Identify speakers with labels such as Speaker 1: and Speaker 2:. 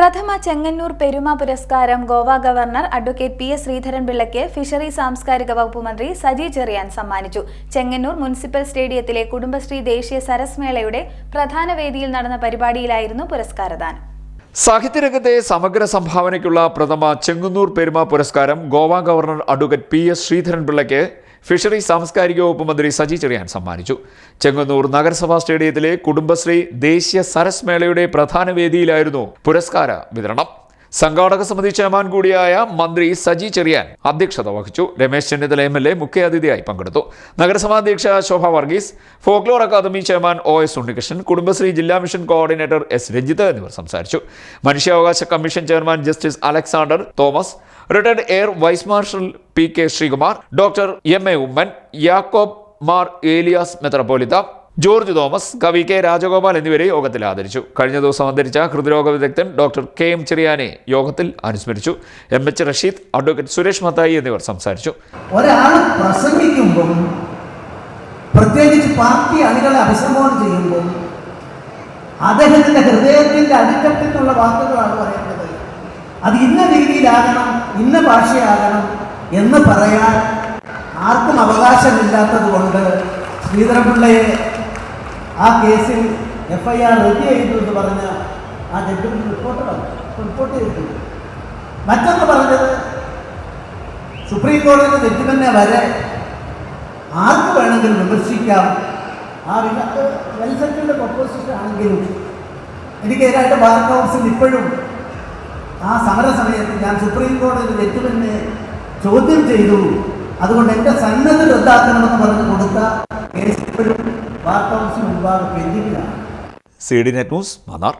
Speaker 1: പ്രഥമ ചെങ്ങന്നൂർ പെരുമ പുരസ്കാരം Goa governor advocate P S ശ്രീധരൻപിള്ളയ്ക്ക് fishery സാംസ്കാരിക വകുപ്പ് മന്ത്രി സജി ചെറിയാൻ സമ്മാനിച്ചു. ചെങ്ങന്നൂർ മുനിസിപ്പൽ സ്റ്റേഡിയത്തിലെ കുടുംബശ്രീ ദേശീയ സരസ് മേളയുടെ പ്രധാന വേദിയിൽ നടന്ന പരിപാടിയിലായിരുന്നു പുരസ്കാരദാനം.
Speaker 2: സാഹിത്യരംഗത്തെ സമഗ്ര സംഭാവനയ്ക്കുള്ള പ്രഥമ ചെങ്ങന്നൂർ പെരുമ പുരസ്കാരം Goa governor advocate P S ശ്രീധരൻപിള്ളയ്ക്ക് fishery സാംസ്കാരിക വകുപ്പ് മന്ത്രി സജി ചെറിയാൻ സമ്മാനിച്ചു. ചെങ്ങന്നൂർ നഗരസഭാ സ്റ്റേഡിയത്തിലെ കുടുംബശ്രീ ദേശീയ സരസ് മേളയുടെ പ്രധാന വേദിയിലായിരുന്നു പുരസ്കാര വിതരണം. സംഘാടക സമിതി ചെയർമാൻ കൂടിയായ മന്ത്രി സജി ചെറിയാൻ അധ്യക്ഷത വഹിച്ചു. Ramesh Chennithala M L A മുഖ്യാതിഥിയായി പങ്കെടുത്തു. നഗരസഭാ അധ്യക്ഷ Shobha Varghese folklore academy chairman O S Unnikrishnan Kudumbashree ജില്ലാ മിഷൻ കോർഡിനേറ്റർ എസ് രഞ്ജിത്ത് എന്നിവർ സംസാരിച്ചു. മനുഷ്യാവകാശ commission chairman justice Alexander Thomas retired air vice marshal P K Sreekumar doctor M A Oommen Yakob Mar Elias Metropolitan George Thomas കവി K Rajagopal എന്നിവരെ യോഗത്തിൽ ആദരിച്ചു. കഴിഞ്ഞ ദിവസം അന്തരിച്ച ഹൃദ്രോഗ വിദഗ്ധൻ ഡോക്ടർ കെ എം ചെറിയാനെ യോഗത്തിൽ അനുസ്മരിച്ചു. M H Rasheed advocate Suresh Mathai എന്നിവർ സംസാരിച്ചു.
Speaker 3: ഒരാൾ പ്രസംഗിക്കുമ്പം പ്രത്യേകിച്ച് പാർട്ടി അണികളെ അഭിസംബോധന ചെയ്യുമ്പോൾ അദ്ദേഹത്തിന്റെ ഹൃദയത്തിന്റെ അടിത്തട്ടിലുള്ള വാക്കുകളാണ് പറയേണ്ടത്. അത് ഇന്ന രീതിയിലാകണം ഇന്ന ഭാഷയാകണം എന്ന് പറയാൻ ആർക്കും അവകാശമില്ലാത്തത് കൊണ്ട് ശ്രീധരപിള്ളയെ ആ കേസിൽ എഫ് ഐ ആർ റെഡി ചെയ്തു എന്ന് പറഞ്ഞ ആ ജഡ്ജിമെന്റ് റിപ്പോർട്ടറാണ് റിപ്പോർട്ട് ചെയ്തിട്ടുണ്ട്. മറ്റൊന്ന് പറഞ്ഞത് സുപ്രീം കോടതി ജഡ്ജിമെന്റിനെ വരെ ആർക്ക് വേണമെങ്കിലും വിമർശിക്കാം? ആ വെൽസെറ്റിന്റെ പ്രപ്പോസിഷൻ ആണെങ്കിലും എനിക്കെതിരായിട്ട് ബാർ കൗൺസിൽ ഇപ്പോഴും ആ സമര സമയത്ത് ഞാൻ സുപ്രീം കോടതി ജഡ്ജിമെന്റിനെ ചോദ്യം ചെയ്തു. അതുകൊണ്ട് എന്റെ സന്നദ്ധ റദ്ദാക്കണമെന്ന് പറഞ്ഞ് കൊടുത്ത കേസ് ഇപ്പോഴും കൗൺസിൽ മുമ്പാകെ പെൻഡിങ്ങിലാണ്
Speaker 2: C D net news Mannar.